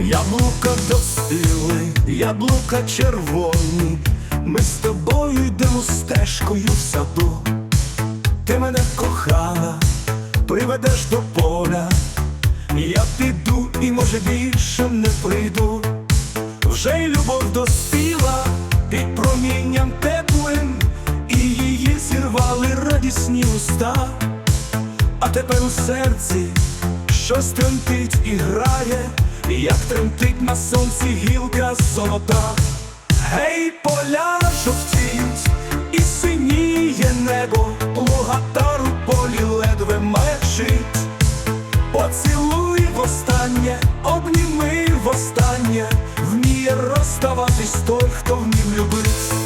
Яблука достили, яблука червоні, ми з тобою йдемо стежкою в саду. Ти мене кохала, приведеш до поля, я піду і може більше не прийду. Вже й любов доспіла під промінням теплим, і її зірвали радісні уста. А тепер у серці щось тремтить і грає, як тремтить на сонці гілка золота. Гей, поля жовтіють, і синіє небо, лугатар у полі ледве мечить. Поцілуй востаннє, обніми востаннє, вміє розставатись той, хто вмів любить.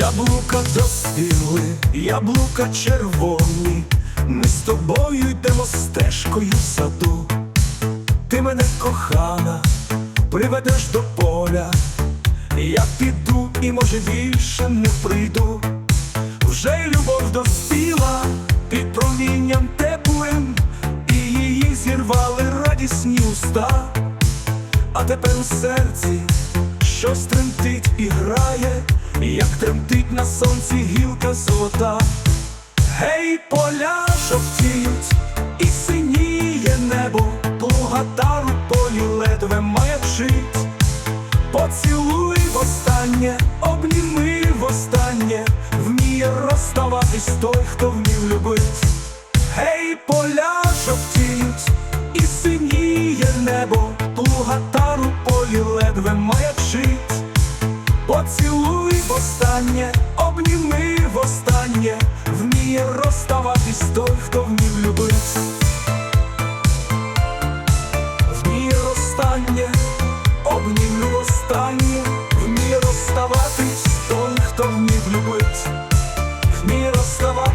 Яблука доспіли, яблука червоні, ми з тобою йдемо стежкою в саду. Ти мене кохана, приведеш до поля, я піду і може більше не прийду. Вже й любов доспіла під промінням теплим, і її зірвали радісні уста. А тепер у серці щось тремтить і грає, як тремтить на сонці гілка золота. Гей, поля жовтіють, і синіє небо, плугатар у полі ледве маячить. Поцілуй востаннє, обніми востаннє, вміє розставатись той, хто вмів любить.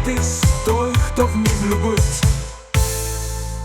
Дивитись той, хто вмів любить.